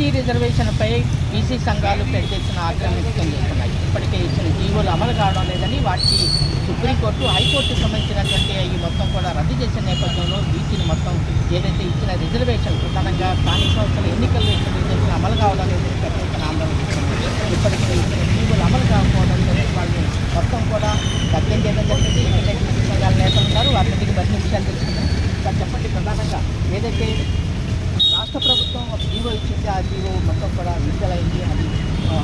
BC రిజర్వేషన్పై BC సంఘాలు పెద్ద ఎత్తున ఆగ్రహం వ్యక్తం చేస్తున్నాయి. ఇప్పటికే ఇచ్చిన జీవోలు అమలు కావడం లేదని వాటికి సుప్రీంకోర్టు హైకోర్టు సంబంధించినటువంటి ఈ మొత్తం కూడా రద్దు చేసిన నేపథ్యంలో బీసీలు మొత్తం ఏదైతే ఇచ్చిన రిజర్వేషన్ ప్రధానంగా స్థానిక సంస్థల ఎన్నికల్లో ఇచ్చిన రిజర్వేషన్ అమలు కావడం లేదని పెద్ద ఎత్తున ఆందోళన ఇప్పటికే ఇచ్చిన జీవోలు అమలు కాకపోవడం వాళ్ళు మొత్తం కూడా భద్రం చేయడం జరిగింది ఇక్కడ బీసీ సంఘాల నేతలు ఉన్నారు వారి దగ్గర మరిన్ని విషయాలు తెలుసుకుందాం సార్ చెప్పండి ప్రధానంగా ఏదైతే రాష్ట్ర ప్రభుత్వం ఒక మొత్తం కూడా విడుదలైంది అది ఆ,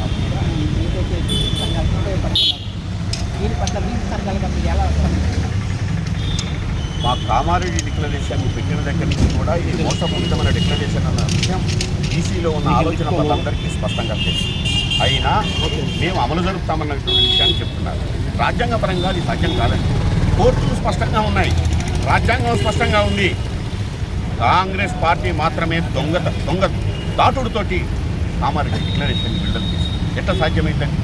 ఏదైతే బీసీ సంఘాలు ఉపయోగపడుతున్నారు దీని పట్ల బీసీ సంఘాలుగా మీరు ఎలా మా కామారెడ్డి డిక్లరేషన్ పెట్టిన దగ్గర నుంచి కూడా ఇది మోసపూరితమైన డిక్లరేషన్ అన్న విషయం ఈసీలో ఉన్న ఆలోచన వాళ్ళందరికీ స్పష్టంగా తెలుసు. అయినా మేము అమలు జరుపుతామన్నటువంటి విషయాన్ని చెప్తున్నారు. రాజ్యాంగపరంగా అది సాధ్యం కాదండి. కోర్టులు స్పష్టంగా ఉన్నాయి. రాజ్యాంగం స్పష్టంగా ఉంది. కాంగ్రెస్ పార్టీ మాత్రమే దొంగ దొంగ దాటుడుతోటి కామారెడ్డి డిక్లరేషన్ విడుదల చేసింది. ఎట్లా సాధ్యమైందండి?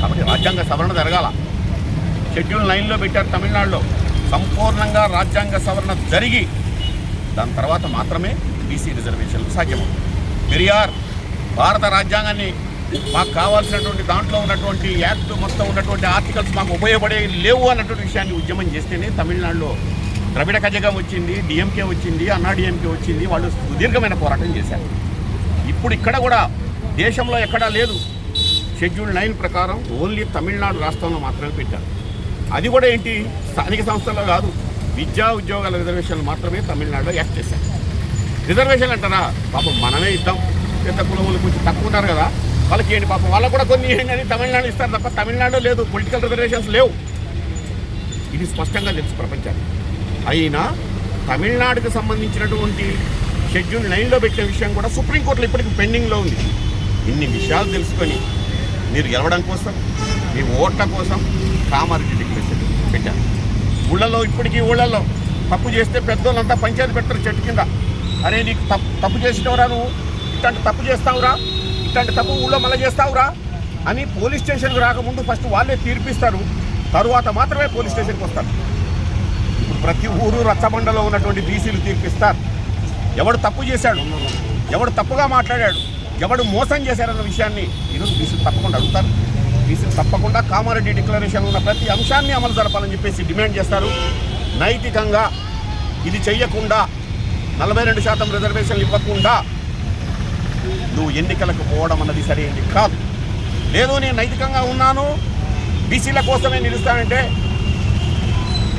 కాబట్టి రాజ్యాంగ సవరణ జరగాల. షెడ్యూల్ నైన్లో పెట్టారు తమిళనాడులో. సంపూర్ణంగా రాజ్యాంగ సవరణ జరిగి దాని తర్వాత మాత్రమే బీసీ రిజర్వేషన్లు సాధ్యమవుతుంది పెరియార్ భారత రాజ్యాంగాన్ని మాకు కావాల్సినటువంటి దాంట్లో ఉన్నటువంటి యాక్ట్ మొత్తం ఉన్నటువంటి ఆర్టికల్స్ మాకు ఉపయోగపడే లేవు అన్నటువంటి విషయాన్ని ఉద్యమం చేస్తేనే తమిళనాడులో ద్రవిడ కజగం వచ్చింది డిఎంకే వచ్చింది అన్నాడిఎంకే వచ్చింది వాళ్ళు సుదీర్ఘమైన పోరాటం చేశారు. ఇప్పుడు ఇక్కడ కూడా దేశంలో ఎక్కడా లేదు. షెడ్యూల్ నైన్ ప్రకారం ఓన్లీ తమిళనాడు రాష్ట్రంలో మాత్రమే పెట్టారు. అది కూడా ఏంటి? స్థానిక సంస్థల్లో కాదు. విద్యా ఉద్యోగాల రిజర్వేషన్లు మాత్రమే తమిళనాడులో యాక్ట్ చేశారు. రిజర్వేషన్లు అంటారా? పాపం మనమే ఇద్దాం. పెద్ద కులములు కొంచెం తక్కువ ఉన్నారు కదా. వాళ్ళకి ఏంటి పాపం? వాళ్ళకు కూడా కొన్ని ఏంటని తమిళనాడు ఇస్తారు తప్ప తమిళనాడు లేదు. పొలిటికల్ రిజర్వేషన్స్ లేవు. ఇది స్పష్టంగా తెలుసు ప్రపంచానికి. అయినా తమిళనాడుకు సంబంధించినటువంటి షెడ్యూల్ నైన్లో పెట్టిన విషయం కూడా సుప్రీంకోర్టులో ఇప్పటికి పెండింగ్లో ఉంది. ఇన్ని విషయాలు తెలుసుకొని మీరు గెలవడం కోసం మీ ఓట్ల కోసం కామారెడ్డి డిక్లరేషన్ పెట్టారు. ఊళ్ళలో ఇప్పటికీ ఊళ్ళల్లో తప్పు చేస్తే పెద్దోళ్ళంతా పంచాయతీ పెడతారు చెట్టు కింద. అరే నీకు తప్పు తప్పు చేసినవరా నువ్వు? ఇట్లాంటి తప్పు చేస్తావురా? ఇట్లాంటి తప్పు ఊళ్ళో మళ్ళీ చేస్తావురా? అని పోలీస్ స్టేషన్కి రాకముందు ఫస్ట్ వాళ్ళే తీర్పిస్తారు. తరువాత మాత్రమే పోలీస్ స్టేషన్కి వస్తారు. ఇప్పుడు ప్రతి ఊరు రచ్చబండలో ఉన్నటువంటి బీసీలు తీర్పిస్తారు. ఎవడు తప్పు చేశాడు? ఎవడు తప్పుగా మాట్లాడాడు? ఎవడు మోసం చేశారన్న విషయాన్ని ఈరోజు బీసీలు తప్పకుండా అడుగుతారు. బీసీలు తప్పకుండా కామారెడ్డి డిక్లరేషన్ ఉన్న ప్రతి అంశాన్ని అమలు జరపాలని చెప్పేసి డిమాండ్ చేస్తారు. నైతికంగా ఇది చెయ్యకుండా నలభై రెండు శాతం రిజర్వేషన్లు ఇవ్వకుండా నువ్వు ఎన్నికలకు పోవడం అన్నది సరైనది కాదు. లేదు నేను నైతికంగా ఉన్నాను. బీసీల కోసమే నిలుస్తానంటే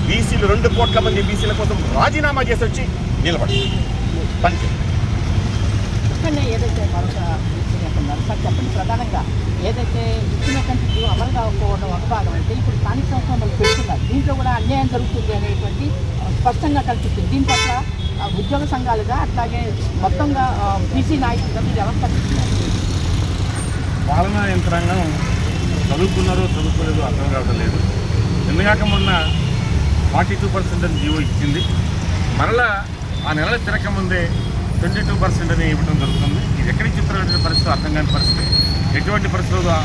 బీసీలు రెండు కోట్ల మంది బీసీల కోసం రాజీనామా చేసి వచ్చి నిలబడి పని చేయి. ఇక్కడనే ఏదైతే మరొక సార్ చెప్పండి. ప్రధానంగా ఏదైతే ఇచ్చినటువంటి జీవో అమలు కాకపోవడం ఒక భాగం అయితే ఇప్పుడు స్థానిక సంస్థలు పెడుతున్నారు దీంట్లో కూడా అన్యాయం జరుగుతుంది అనేటువంటి స్పష్టంగా కనిపిస్తుంది. దీని పట్ల ఆ, ఉద్యోగ సంఘాలుగా అట్లాగే మొత్తంగా బీసీ నాయకులుగా మీరు ఎలా పాలనా యంత్రాంగం చదువుకున్నారో చదువుకోలేదో అర్థం కావడం లేదు. నిన్నగాక మొన్న ఫార్టీ టూ పర్సెంట్ అని జీవో ఇచ్చింది. మరలా ఆ నెల తిరగకముందే ట్వంటీ టూ పర్సెంట్ అని ఇవ్వడం జరుగుతుంది. ఇది నుంచి చిత్రమైన పరిస్థితి అర్థం కాని పరిస్థితి. ఎటువంటి పరిస్థితుల్లో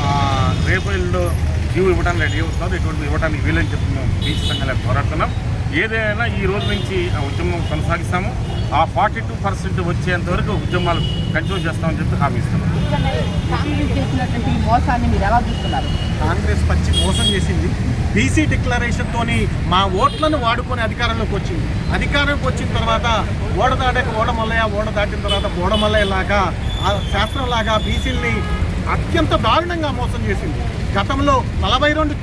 రేపు ఇల్లు జీవో ఇవ్వడానికి రెడీ అవుతున్నారు ఎటువంటి ఇవ్వడానికి వీలని చెప్పి మేము బీసీ సంఘాలకు పోరాడుతున్నాం ఏదైనా ఈ రోజు నుంచి ఆ ఉద్యమం కొనసాగిస్తాము. ఆ ఫార్టీ టూ పర్సెంట్ వచ్చేంత వరకు ఉద్యమాలు కంటిన్యూ చేస్తామని చెప్పి హామీ ఇస్తున్నాం. కాంగ్రెస్ చేసినటువంటి ఈ మోసాన్ని మీరు ఎలా చూస్తున్నారు? కాంగ్రెస్ పచ్చి మోసం చేసింది. బీసీ డిక్లరేషన్తోని మా ఓట్లను వాడుకొని అధికారంలోకి వచ్చింది. అధికారంలోకి వచ్చిన తర్వాత ఓడ దాటాక ఓడమల్లయ్య ఓడ దాటిన తర్వాత ఓడమల్లయ్య లాగా ఆ శాస్త్రం లాగా బీసీల్ని అత్యంత దారుణంగా మోసం చేసింది. గతంలో నలభై రెండు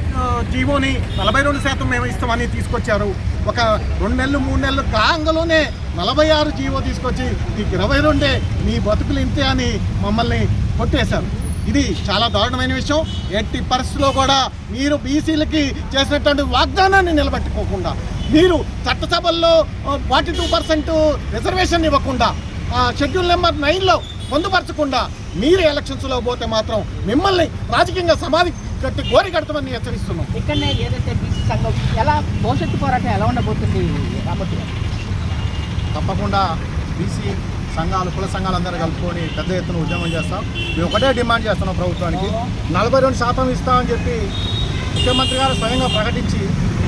జీవోని నలభై రెండు శాతం మేము ఇస్తామని తీసుకొచ్చారు. ఒక రెండు నెలలు మూడు నెలలు కాంగలోనే నలభై ఆరు జీవో తీసుకొచ్చి నీకు ఇరవై రెండే మీ బతుకులు ఇంతే అని మమ్మల్ని కొట్టేశారు. ఇది చాలా దారుణమైన విషయం. ఎట్టి పరిస్థితుల్లో కూడా మీరు బీసీలకి చేసినటువంటి వాగ్దానాన్ని నిలబెట్టుకోకుండా మీరు చట్టసభల్లో ఫార్టీ టూ పర్సెంట్ రిజర్వేషన్ ఇవ్వకుండా షెడ్యూల్ నెంబర్ నైన్లో పొందుపరచకుండా మీరు ఎలక్షన్స్లో పోతే మాత్రం మిమ్మల్ని రాజకీయంగా సమాధి కట్టి గోరి కడతామని హెచ్చరిస్తున్నాం. ఇక్కడనే ఏదైతే బీసీ సంఘం ఎలా భవిష్యత్తు పోరాటం ఎలా ఉండబోతుంది రాబోతు? తప్పకుండా బీసీ సంఘాలు కుల సంఘాలు అందరూ కలుపుకొని పెద్ద ఎత్తున ఉద్యమం చేస్తాం. మేము ఒకటే డిమాండ్ చేస్తున్నాం ప్రభుత్వానికి. నలభై రెండు శాతం ఇస్తామని చెప్పి ముఖ్యమంత్రి గారు స్వయంగా ప్రకటించి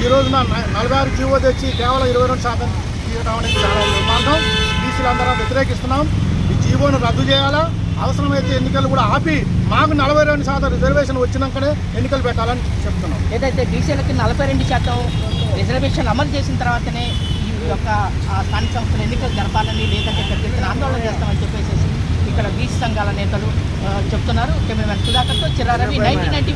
ఈ రోజున నలభై ఆరు జీవో తెచ్చి కేవలం ఇరవై రెండు శాతం తీయడం అనేది చాలా దుర్మార్గం. బీసీలు అందరం వ్యతిరేకిస్తున్నాం. జీవోను రద్దు చేయాలా? అవసరమైతే ఎన్నికలు కూడా ఆపి మాకు నలభై రెండు శాతం రిజర్వేషన్ వచ్చినాకనే ఎన్నికలు పెట్టాలని చెప్తున్నాం. ఏదైతే బీసీలకి నలభై రెండు శాతం రిజర్వేషన్ అమలు చేసిన తర్వాతనే ఈ యొక్క స్థానిక సంస్థల ఎన్నికలు జరపాలని లేదంటే పెద్ద ఆందోళన చేస్తామని చెప్పేసి ఇక్కడ బీసీ సంఘాల నేతలు చెప్తున్నారు. కెమెరామెన్ సుధాకర్తో చిరారవి నైన్టీన్ నైన్టీ